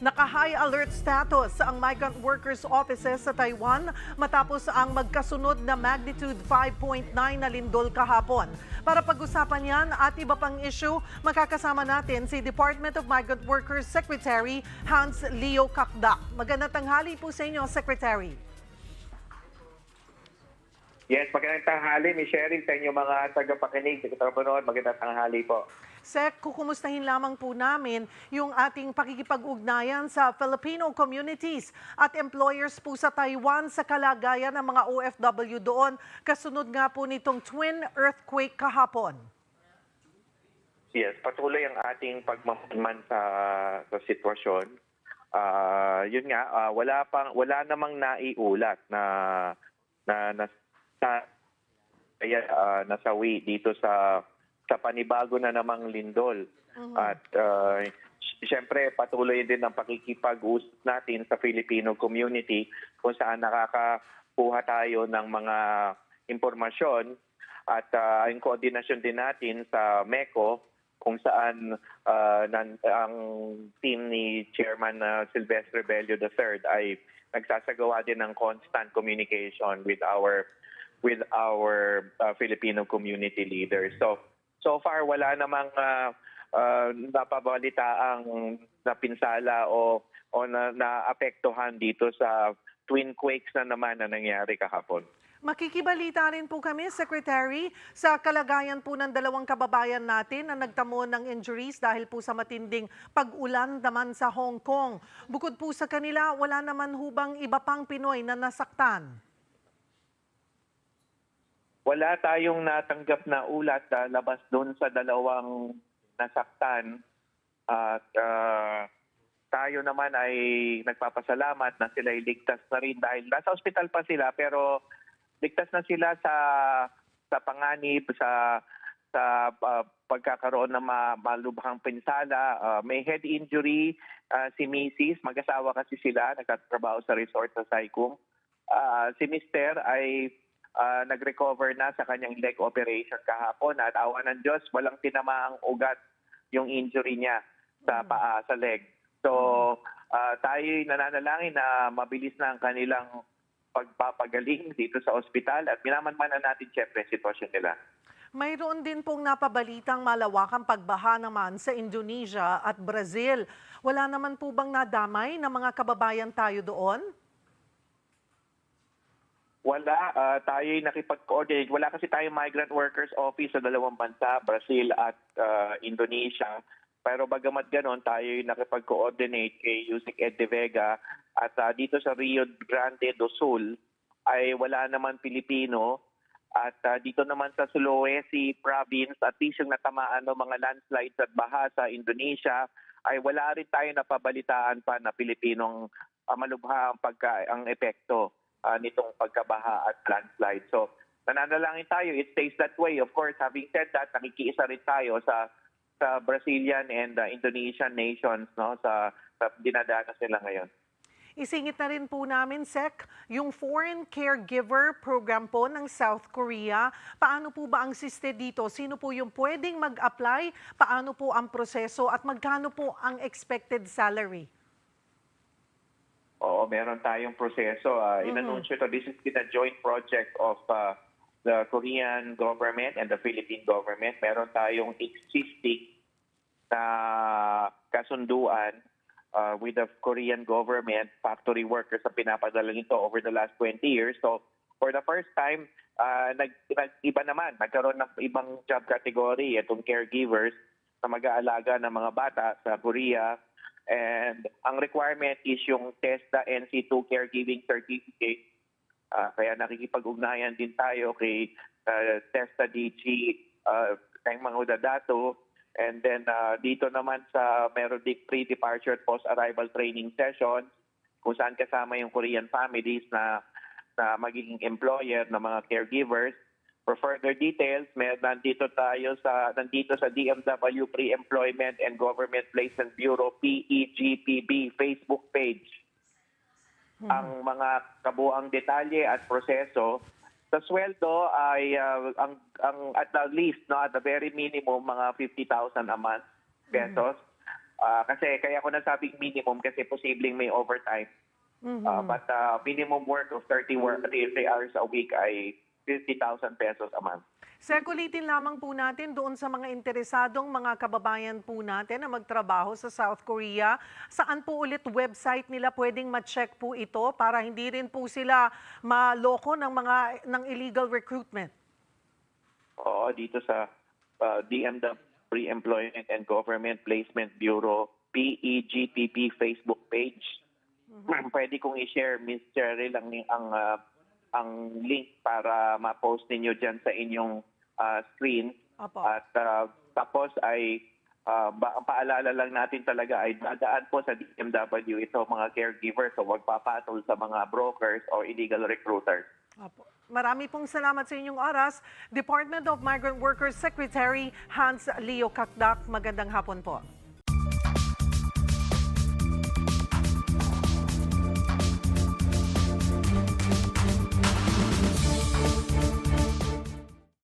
Naka-high alert status ang migrant workers offices sa Taiwan matapos ang magkasunod na magnitude 5.9 na lindol kahapon. Para pag-usapan yan at iba pang issue, makakasama natin si Department of Migrant Workers Secretary Hans Leo Kakdak. Magandang tanghali po sa inyo, Secretary. Yes, magandang tanghali, Miss Sherry, sa inyo mga tagapakinig, tagapanood, magandang tanghali po. Sec, kukumustahin lamang po namin yung ating pakikipag-ugnayan sa Filipino communities at employers po sa Taiwan sa kalagayan ng mga OFW doon. Kasunod nga po nitong twin earthquake kahapon. Yes, patuloy ang ating pagmamanman sa, sa sitwasyon. Ah, yun nga, ah, wala pang wala namang naiulat na na, na sa kaya ah, nasawi dito sa sa panibago na namang lindol. At uh, siyempre patuloy din ang pakikipag-usap natin sa Filipino community kung saan nakakakuha tayo ng mga impormasyon at uh, ang koordinasyon din natin sa MECO kung saan ah, nan, ang team ni Chairman ah, Silvestre Bello III ay nagsasagawa din ng constant communication with our with our uh, Filipino community leaders. So so far wala namang uh, uh, napabalita ang napinsala o o na, naapektuhan dito sa twin quakes na naman na nangyari kahapon. Makikibalita rin po kami, Secretary, sa kalagayan po ng dalawang kababayan natin na nagtamo ng injuries dahil po sa matinding pag-ulan naman sa Hong Kong. Bukod po sa kanila, wala naman hubang iba pang Pinoy na nasaktan. Wala tayong natanggap na ulat na labas doon sa dalawang nasaktan at ah, tayo naman ay nagpapasalamat na sila ay ligtas na rin dahil nasa ospital pa sila pero ligtas na sila sa sa panganib sa sa ah, pagkakaroon ng ma- malubhang pinsala. Ah, may head injury ah, si Mrs. Mag-asawa kasi sila, nagtatrabaho sa resort sa Saikum. Ah, si Mr. ay ah, nag-recover na sa kanyang leg operation kahapon at awa ng Diyos, walang tinamaang ugat yung injury niya sa paa, sa leg. So, ah, tayo'y nananalangin na mabilis na ang kanilang pagpapagaling dito sa ospital at minamanmanan natin siyempre ang sitwasyon nila. Mayroon din pong napabalitang malawakang pagbaha naman sa Indonesia at Brazil. Wala naman po bang nadamay ng mga kababayan tayo doon? Wala, ah, tayo'y nakipag-coordinate. Wala kasi tayong migrant workers office sa dalawang bansa, Brazil at ah, Indonesia. Pero bagamat ganon, tayo'y nakipag-coordinate kay Yusik Ed de Vega at ah, dito sa Rio Grande do Sul ay wala naman Pilipino at ah, dito naman sa Sulawesi province at least yung natamaan ng mga landslides at baha sa Indonesia ay wala rin tayo napabalitaan pa na Pilipinong ah, malubha ang pagka ang epekto ah, nitong pagkabaha at landslide. So, nananalangin tayo, it stays that way. Of course, having said that, nakikiisa rin tayo sa sa Brazilian and uh, Indonesian nations no sa, sa dinadanas nila ngayon. Isingit na rin po namin, Sec, yung Foreign Caregiver Program po ng South Korea. Paano po ba ang siste dito? Sino po yung pwedeng mag-apply? Paano po ang proseso? At magkano po ang expected salary? Oo, meron tayong proseso. Uh, Inanunsyo to. This is been a joint project of uh, the Korean government and the Philippine government. Meron tayong existing na kasunduan uh, with the Korean government, factory workers na pinapadala nito over the last 20 years. So, for the first time, uh, nag, nag, iba naman, nagkaroon ng ibang job category, itong caregivers na mag-aalaga ng mga bata sa Korea. And ang requirement is yung TESDA NC2 Caregiving Certificate. Ah, kaya nakikipag-ugnayan din tayo kay uh, TESDA DG uh, ng mga udadato. And then ah, dito naman sa meron din pre-departure at post-arrival training sessions kung saan kasama yung Korean families na na magiging employer ng mga caregivers. For further details, may nandito tayo sa nandito sa DMW Pre-Employment and Government Placement Bureau PEGPB Facebook page. Ang mga kabuang detalye at proseso sa sweldo ay ah, ang ang at the least no at the very minimum mga 50,000 a month pesos. Ah, kasi kaya ko nasabing minimum kasi posibleng may overtime. Mhm. Ah, but ah, minimum work of 30, work, 30 hours a week ay 50,000 pesos a month. Sir, kulitin lamang po natin doon sa mga interesadong mga kababayan po natin na magtrabaho sa South Korea. Saan po ulit website nila pwedeng ma-check po ito para hindi rin po sila maloko ng mga ng illegal recruitment? Oo, dito sa uh, DMW Pre-Employment and Government Placement Bureau, PEGPP Facebook page. Pwede kong i-share, Ms. Cheryl, ang, ang, ah, ang link para ma-post ninyo dyan sa inyong ah, screen. Opo. At ah, tapos ay ba, ang paalala lang natin talaga ay dadaan po sa DMW ito mga caregivers o wag papatol sa mga brokers o illegal recruiters. Opo. Marami pong salamat sa inyong oras. Department of Migrant Workers Secretary Hans Leo Kakdak, magandang hapon po.